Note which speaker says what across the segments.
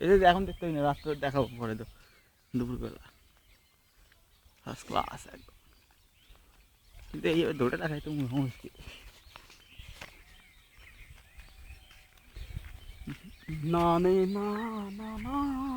Speaker 1: এখন দেখতে হবে না রাত্রে দেখাবো পরে তো, দুপুরবেলা। ফার্স্ট ক্লাস একদম। কিন্তু এই দৌড়ে দেখাই তো মুশকিল।
Speaker 2: না না না না।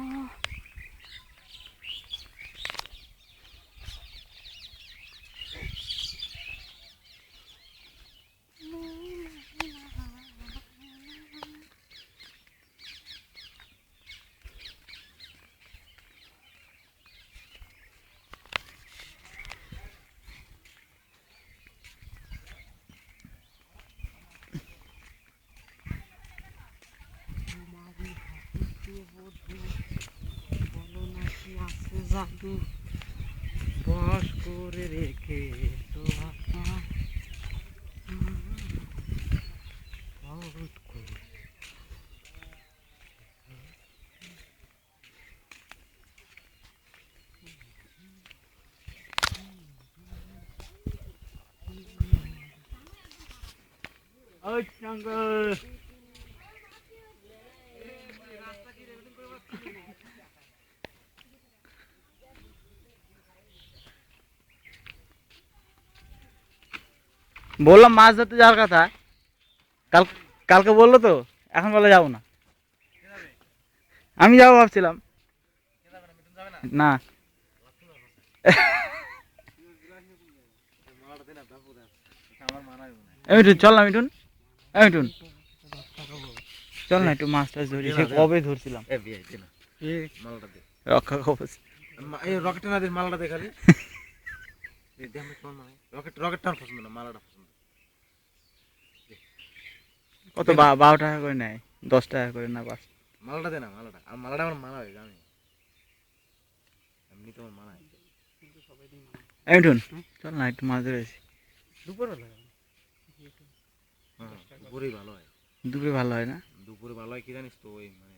Speaker 2: না বলো না কি আছে জাদু বস করে রেখে তো আপনার বহুত করে
Speaker 1: ওই জঙ্গল বললাম মাছ ধরতে যাওয়ার কথা। কাল কালকে বলল তো এখন বলে যাব না। আমি যাব ভাবছিলাম। না। মিঠুন চল না মিঠুন। মিঠুন। চল না একটু মাছ টাছ ধরি সে কবে ধরছিলাম? রক্ষা কবচ।
Speaker 3: মা- এই রকেট না দে মালাটা দে খালি। দে দে আমি তোমার মালাই রকেট রকেটটা আমার পছন্দ না মালাটা পছন্দ
Speaker 1: কত বা- বারো টাকা করে নেয় দশ টাকা করে না পাঁচ।
Speaker 3: মালাটা দে না মালাটা। আর মালাটা আমার মালা হয়ে আমি এমনি মালা
Speaker 1: চল না একটু মাছ ধরেছি
Speaker 2: দুপুরবেলা?
Speaker 3: হ্যাঁ দুপুরেই ভালো হয়।
Speaker 1: দুপুরে ভালো হয় না?
Speaker 3: দুপুরে ভালো হয় কি জানিস তো ওই মানে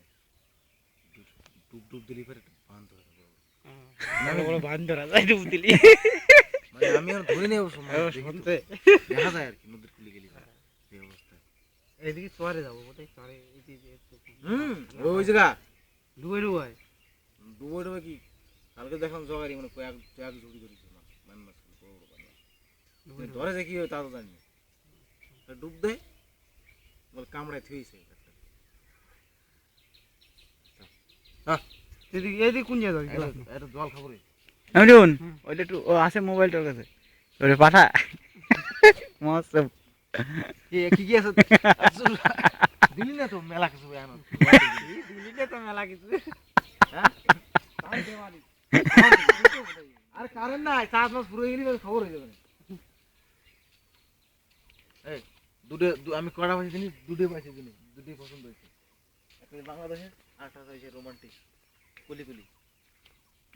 Speaker 3: ডুব- ডুব দিলি পরে বান্ধ হয়ে যাবে
Speaker 2: বড় ধরা যায় ডুব দিলি।
Speaker 3: মানে আমি আর ধরে নেই।
Speaker 2: শুনতে
Speaker 3: দেখা যায় আর কি নদীর কুলি গেলি পরে, এই অবস্থায়
Speaker 2: এদিকে চরে যাব বোধহয় চরে এই যে যে একটু
Speaker 3: হুম ওই জায়গা?
Speaker 2: ডুবে ডুবাই
Speaker 3: ডুবো ডুবে কি? কালকে দেখলাম জগারি মানে কয়েক কয়েক ঝুড়ি ধরেছে মাছ মান মাছ বড় বড় মাছ
Speaker 2: ডুবে
Speaker 3: ধরে যে কি হয় তা তো জানি না। ডুব দেয় বল কামড়ায় থুইছে
Speaker 2: এদিকে এদিকে কোন
Speaker 3: এটা জল? খাব
Speaker 2: হুম।
Speaker 1: ওইটা একটু ও আছে মোবাইলটার কাছে। পাঠা। মস্ত
Speaker 3: কি কি কি আছে? দিলি না তো মেলা কিছু এখন
Speaker 2: দিলিতে তো মেলা কিছু।
Speaker 3: আর কারেন্ট নাই চাষ মাস পুরো গেলি খবর হয়ে যাবে এই দুটো আমি কড়া পাইছি জিনিস দুটোই পাইছি জিনিস দুটোই পছন্দ হয়েছে। একটা বাংলাদেশের আর একটা হয়েছে রোমান্টিক কুলি কুলি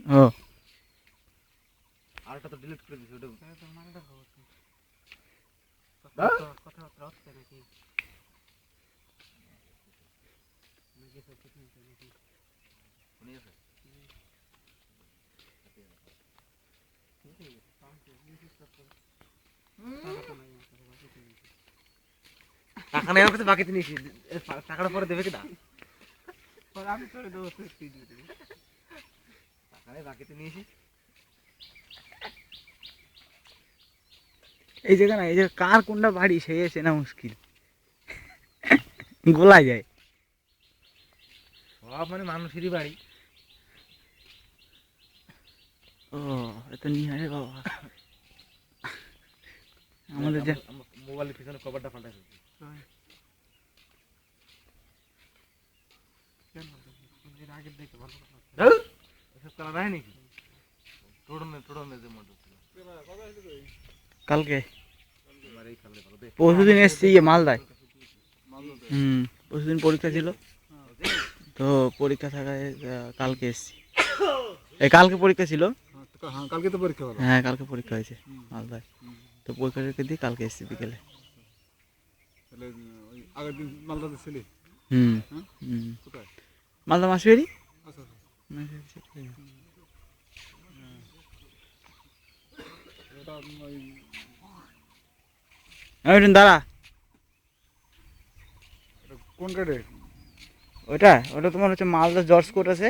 Speaker 1: ও।
Speaker 3: আরটা তো ডিলিট করে দিছি ওটা
Speaker 2: মালটা খাব
Speaker 3: হ্যাঁ?
Speaker 2: কথাবার্তা হচ্ছে নাকি নাকি সত্যি শুনছে নাকি
Speaker 3: শুনে আছে
Speaker 2: টাকা তো কাছে,
Speaker 3: বাকিতে নিয়েছি টাকাটা পরে দেবে কি না?
Speaker 2: পরে আমি তোরে দেবো
Speaker 3: টাকা নেই বাকিতে নিয়েছি
Speaker 1: এই জায়গা না এই যে কার কোনটা বাড়ি সে আছে না মুশকিল। গোলা যায়।
Speaker 3: সব মানে মানুষেরই বাড়ি।
Speaker 1: ও এত বাবা। আমাদের যে
Speaker 3: মোবাইলের পিছনে কভারটা
Speaker 2: আগের ভালো
Speaker 3: এসব করা যায় নাকি? টোড়নে টোড়নে যে মোটর ছিল।
Speaker 1: কালকে? পরশুদিন এসছি ইয়ে মালদায়। হুম পরশুদিন পরীক্ষা ছিল। তো পরীক্ষা থাকায় কালকে এসছি। এই কালকে পরীক্ষা ছিল।
Speaker 2: হ্যাঁ কালকে তো পরীক্ষা
Speaker 1: হ্যাঁ কালকে পরীক্ষা হয়েছে মালদায়। তো পরীক্ষা টরীক্ষা দিয়ে কালকে এসছি বিকেলে। হুম।
Speaker 2: হ্যাঁ?
Speaker 1: মালদা মাসুয়ারি
Speaker 2: আচ্ছা ওটা ওই
Speaker 1: আমি দাঁড়া।
Speaker 2: কোন
Speaker 1: ওটা ওটা তোমার হচ্ছে মালদা জর্জ কোর্ট আছে।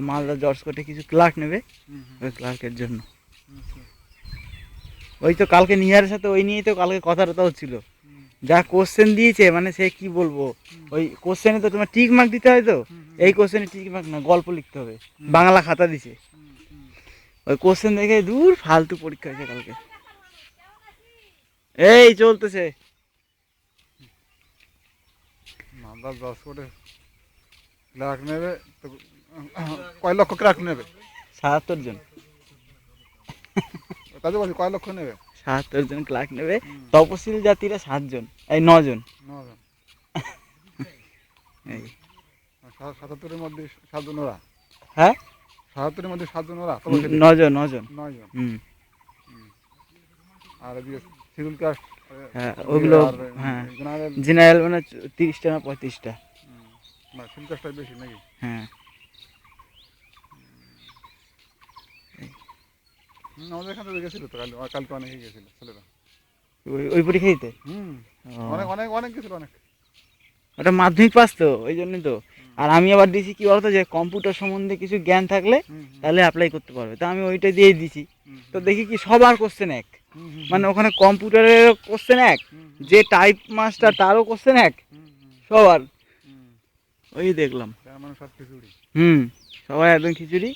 Speaker 1: মালদা জর্জ কোর্টে কিছু ক্লার্ক নেবে ওই ক্লার্কের জন্য।
Speaker 4: আচ্ছা।
Speaker 1: ওই তো কালকে নিহারের সাথে ওই নিয়েই তো কালকে কথা টথা হচ্ছিল যা কোশ্চেন দিয়েছে মানে সে কি বলব? ওই কোশ্চেনে তো তোমার টিক মার্ক দিতে হয় তো? এই কোশ্চেনে টিক মার্ক না গল্প লিখতে হবে। বাংলা খাতা দিছে। ওই কোশ্চেন দেখে দূর ফালতু পরীক্ষা হয়েছে কালকে। এই চলতেছে।
Speaker 4: মালদা দশ কোটে ক্লার্ক নেবে কয় লক্ষ ক্লার্ক নেবে?
Speaker 1: সাতাত্তর জন।
Speaker 4: তাদের বলছি কয় লক্ষ নেবে?
Speaker 1: সাতাত্তর জন ক্লার্ক নেবে? তপশিল জাতিরা সাতজন এই নজন
Speaker 4: নজন।
Speaker 1: এই।
Speaker 4: সাতাত্তরের মধ্যে সাতজন ওরা।
Speaker 1: হ্যাঁ?
Speaker 4: সাতাত্তরের মধ্যে সাতজন ওরা
Speaker 1: নজন নজন
Speaker 4: নয়জন
Speaker 1: হুম।
Speaker 4: আর এদিকে শিডিউল কাস্ট
Speaker 1: হ্যাঁ, ওগুলো, হ্যাঁ। জেনারেল মানে তিরিশটা না পঁয়ত্রিশটা।
Speaker 4: না শিডিউল কাস্টটা বেশি নাকি?
Speaker 1: হ্যাঁ।
Speaker 4: আমাদের এখান থেকে গেছিল তো কাল কালকে অনেকেই গেছিল ছেলেরা।
Speaker 1: ওই ওই পরীক্ষা দিতে
Speaker 4: হুম। অনেক অনেক অনেক গেছিল অনেক।
Speaker 1: ওটা মাধ্যমিক পাস তো ওই জন্যই তো। আর আমি আবার দিয়েছি কি বলতো যে কম্পিউটার সম্বন্ধে কিছু জ্ঞান থাকলে তাহলে অ্যাপ্লাই করতে পারবে। তা আমি ওইটা দিয়ে দিছি। তো দেখি কি সবার কোশ্চেন এক। মানে ওখানে কম্পিউটারের কোশ্চেন এক যে টাইপ মাস্টার তারও কোশ্চেন এক সবার। ওই দেখলাম।
Speaker 4: মানে
Speaker 1: হুম সবাই একদম খিচুড়ি।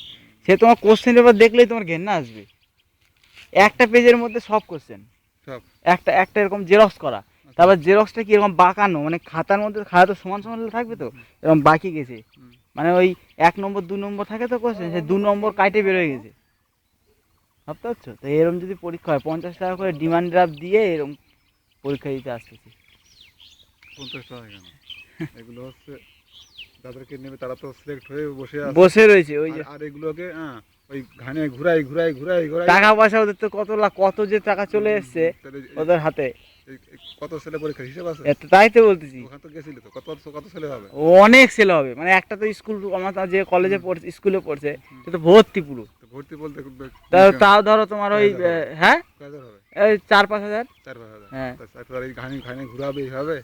Speaker 1: সে তোমার কোশ্চেন পেপার দেখলেই তোমার ঘেন্না আসবে। একটা পেজের মধ্যে সব কোশ্চেন
Speaker 4: সব।
Speaker 1: একটা একটা এরকম জেরক্স করা। তারপর জেরক্সটা কি এরকম বাঁকানো? মানে খাতার মধ্যে খাতা তো সমান সমান থাকবে তো? এরকম বাকি গেছে। মানে ওই এক নম্বর দু নম্বর থাকে তো কোশ্চেন সে দু নম্বর কাইটে বেরোয় গেছে। ভাবতে পারছ? তো এরকম যদি পরীক্ষা হয় পঞ্চাশ টাকা করে ডিমান্ড ড্রাফট দিয়ে এরকম পরীক্ষা দিতে আসতেছি।
Speaker 4: পঞ্চাশ টাকা কেন? এগুলো হচ্ছে যাদেরকে নেবে তারা তো সিলেক্ট হয়ে বসে আছে।
Speaker 1: বসে রয়েছে ওই যে
Speaker 4: আর- এগুলোকে হ্যাঁ ওই ঘানে ঘুরাই ঘুরাই ঘুরাই ঘুরাই
Speaker 1: টাকা পয়সা ওদের তো কত লাখ কত যে টাকা চলে এসছে ওদের হাতে।
Speaker 4: কত ছেলে পরীক্ষা হিসেব আছে?
Speaker 1: তাই তো বলতেছি।
Speaker 4: ওখানে তো গেছিল তো কত কত ছেলে হবে?
Speaker 1: অনেক সেল হবে মানে একটা তো স্কুল আমার তো যে কলেজে পড়ছে স্কুলে পড়ছে সে তো ভর্তি পুরো।
Speaker 4: তো ভর্তি বলতে
Speaker 1: তাও ধরো তোমার ওই হ্যাঁ? এই চার পাঁচ হাজার।
Speaker 4: চার পাঁচ হাজার।
Speaker 1: হ্যাঁ।
Speaker 4: তা চার পাঁচ হাজার এই ঘানি ঘানে ঘুরাবে এইভাবে?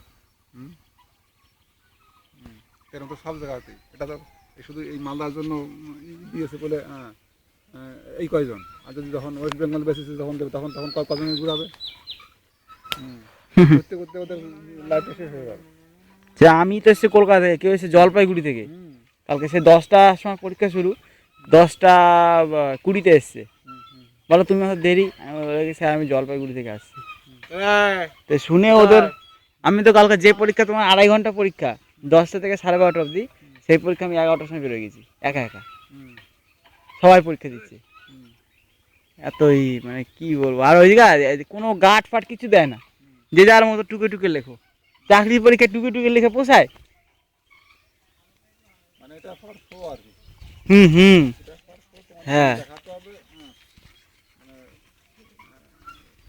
Speaker 4: হুম। এরকম তো সব জায়গাতেই। এটা তো শুধু এই মালদার জন্য দিয়েছে বলে হ্যাঁ, এই কয়জন? আর যদি যখন ওয়েস্ট বেঙ্গল বেসিসে যখন দেবে তখন তখন কজন ঘুরাবে।
Speaker 1: যে আমি তো এসেছি কলকাতা থেকে, কেউ এসে জলপাইগুড়ি থেকে কালকে সে দশটার সময় পরীক্ষা শুরু, দশটা কুড়িতে এসছে বলো, তুমি হয়তো দেরি আমি স্যার, আমি জলপাইগুড়ি থেকে আসছি। তো শুনে ওদের, আমি তো কালকে যে পরীক্ষা, তোমার আড়াই ঘণ্টা পরীক্ষা, দশটা থেকে সাড়ে বারোটা অবধি, সেই পরীক্ষা আমি এগারোটার সময় বেরোয় গেছি, একা একা সবাই পরীক্ষা দিচ্ছে। এতই মানে কি বলব? আর ওই জায়গা কোনো গাঠ ফাট কিছু দেয় না। যে যার মতো টুকে টুকে লেখো। চাকরি পরীক্ষা টুকে টুকে লেখে পোষায়? হুম হুম। হ্যাঁ।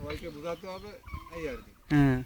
Speaker 4: আর কি।
Speaker 1: হ্যাঁ।